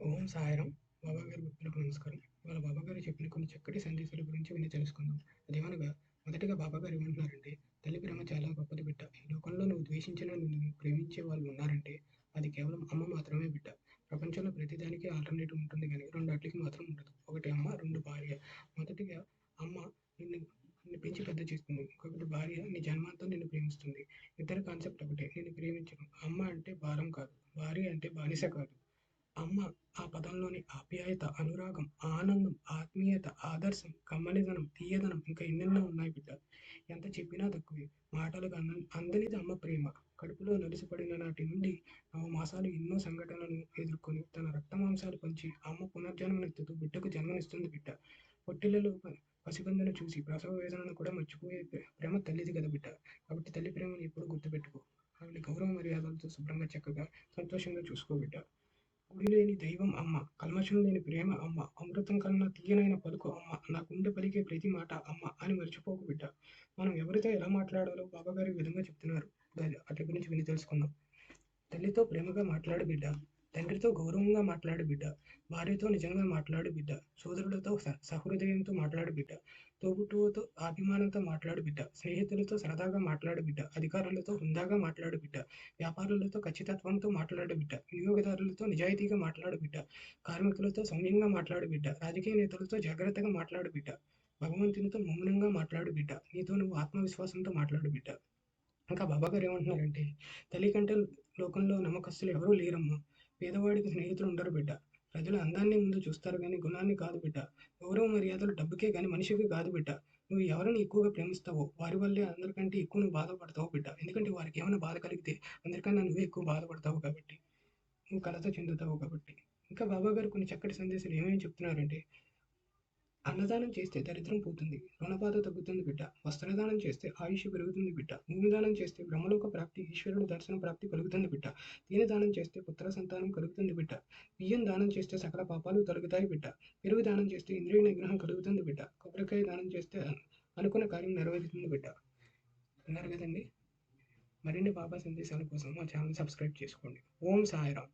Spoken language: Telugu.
ఓం సాయరం. బాబా గారి భక్తులకు నమస్కారం. ఇవాళ బాబా గారు చెప్పిన కొన్ని చక్కటి సందేశాల గురించి విని తెలుసుకుందాం. అదేమనగా మొదటగా బాబా గారు ఏమంటున్నారంటే తల్లి ప్రేమ చాలా గొప్పది బిడ్డ. ఈ లోకంలో నువ్వు ద్వేషించిన నువ్వు ప్రేమించే వాళ్ళు ఉన్నారంటే అది కేవలం అమ్మ మాత్రమే బిడ్డ. ప్రపంచంలో ప్రతిదానికి ఆల్టర్నేటివ్ ఉంటుంది కానీ రెండు అట్లకి మాత్రం ఉండదు. ఒకటి అమ్మ రెండు భార్య. మొదటిగా అమ్మ నిన్ను నిన్ను పెంచి పెద్ద చేస్తుంది. ఇంకొకటి భార్య నీ జన్మాంతం నిన్ను ప్రేమిస్తుంది. ఇద్దరు కాన్సెప్ట్ ఒకటే. నిన్ను ప్రేమించడం. అమ్మ అంటే భారం కాదు. భార్య అంటే బానిస కాదు. అమ్మ ఆ పదంలోని ఆప్యాయత అనురాగం ఆనందం ఆత్మీయత ఆదర్శం కమ్మలిదనం తీయదనం ఇంకా ఎన్నెన్నో ఉన్నాయి బిడ్డ. ఎంత చెప్పినా తక్కువే. మాటలకు అంద అందనిది అమ్మ ప్రేమ. కడుపులో నలిసిపడిన నాటి నుండి నవ మాసాలు ఎన్నో సంఘటనలను ఎదుర్కొని తన రక్తమాంసాలు పంచి అమ్మ పునర్జన్మనెత్తుతూ బిడ్డకు జన్మనిస్తుంది బిడ్డ. పొట్టిలలో ప- పసిబందును చూసి ప్రసవ వేదనను కూడా మర్చిపోయే ప్రేమ తల్లిది కదా బిడ్డ. కాబట్టి తల్లి ప్రేమను ఎప్పుడు గుర్తుపెట్టుకో. ఆవిడ గౌరవ మర్యాదలతో శుభ్రంగా చక్కగా సంతోషంగా చూసుకో బిడ్డ. గుడి లేని దైవం అమ్మ కల్మషం లేని ప్రేమ అమ్మ అమృతం కన్నా తీయనైన పలుకు అమ్మ నా గుండె పలికే ప్రతి మాట అమ్మ అని మర్చిపోకు బిడ్డ. మనం ఎవరితో ఎలా మాట్లాడాలో బాబాగారు ఈ విధంగా చెప్తున్నారు. దాని- వాటి గురించి విని తెలుసుకుందాం. తల్లితో ప్రేమగా మాట్లాడు బిడ్డ. తండ్రితో గౌరవంగా మాట్లాడు బిడ్డ భార్యతో నిజంగా మాట్లాడు బిడ్డ సోదరులతో సహృదయంతో మాట్లాడు బిడ్డ తోబుట్టువుతో అభిమానంతో మాట్లాడు బిడ్డ స్నేహితులతో సరదాగా మాట్లాడు బిడ్డ అధికారులతో హుందాగా మాట్లాడు బిడ్డ వ్యాపారులతో ఖచ్చితత్వంతో మాట్లాడు బిడ్డ వినియోగదారులతో నిజాయితీగా మాట్లాడు బిడ్డ కార్మికులతో సౌమ్యంగా మాట్లాడు బిడ్డ రాజకీయ నేతలతో జాగ్రత్తగా మాట్లాడు బిడ్డ భగవంతునితో మౌనంగా మాట్లాడు బిడ్డ నీతో నువ్వు ఆత్మవిశ్వాసంతో మాట్లాడు బిడ్డ ఇంకా బాబా గారు ఏమంటున్నారంటే తల్లి కంటే లోకంలో నమ్మకస్తులు ఎవరూ లేరమ్మా పేదవాడికి స్నేహితులు ఉండరు బిడ్డ. ప్రజలు అందాన్ని ముందు చూస్తారు కానీ గుణాన్ని కాదు బిడ్డ. గౌరవ మర్యాదలు డబ్బుకే కానీ మనిషికి కాదు బిడ్డ. నువ్వు ఎవరిని ఎక్కువగా ప్రేమిస్తావో వారి వల్లే అందరికంటే ఎక్కువ నువ్వు బాధపడతావు బిడ్డ. ఎందుకంటే వారికి ఏమైనా బాధ కలిగితే అందరికన్నా నువ్వే ఎక్కువ బాధపడతావు కాబట్టి. నువ్వు కలత చెందుతావు కాబట్టి. ఇంకా బాబా గారు కొన్ని చక్కటి సందేశాలు ఏమేమి చెప్తున్నారంటే అన్నదానం చేస్తే దరిద్రం పోతుంది. రుణబాధ తగ్గుతుంది బిడ్డ. వస్త్రదానం చేస్తే ఆయుష్ పెరుగుతుంది బిడ్డ. భూమి దానం చేస్తే బ్రహ్మలోక ప్రాప్తి ఈశ్వరుడు దర్శన ప్రాప్తి కలుగుతుంది బిడ్డ. దీని దానం చేస్తే పుత్ర సంతానం కలుగుతుంది బిడ్డ. బియ్యం దానం చేస్తే సకల పాపాలు తొలగుతాయి బిడ్డ. పెరుగు దానం చేస్తే ఇంద్రియ నిగ్రహం కలుగుతుంది బిడ్డ. కొబ్బరికాయ దానం చేస్తే అనుకున్న కార్యం నెరవేరుతుంది బిడ్డ. అన్నారు కదండి? మరిన్ని బాబా సందేశాల కోసం మా ఛానల్ సబ్స్క్రైబ్ చేసుకోండి. ఓం సాయిరామ్.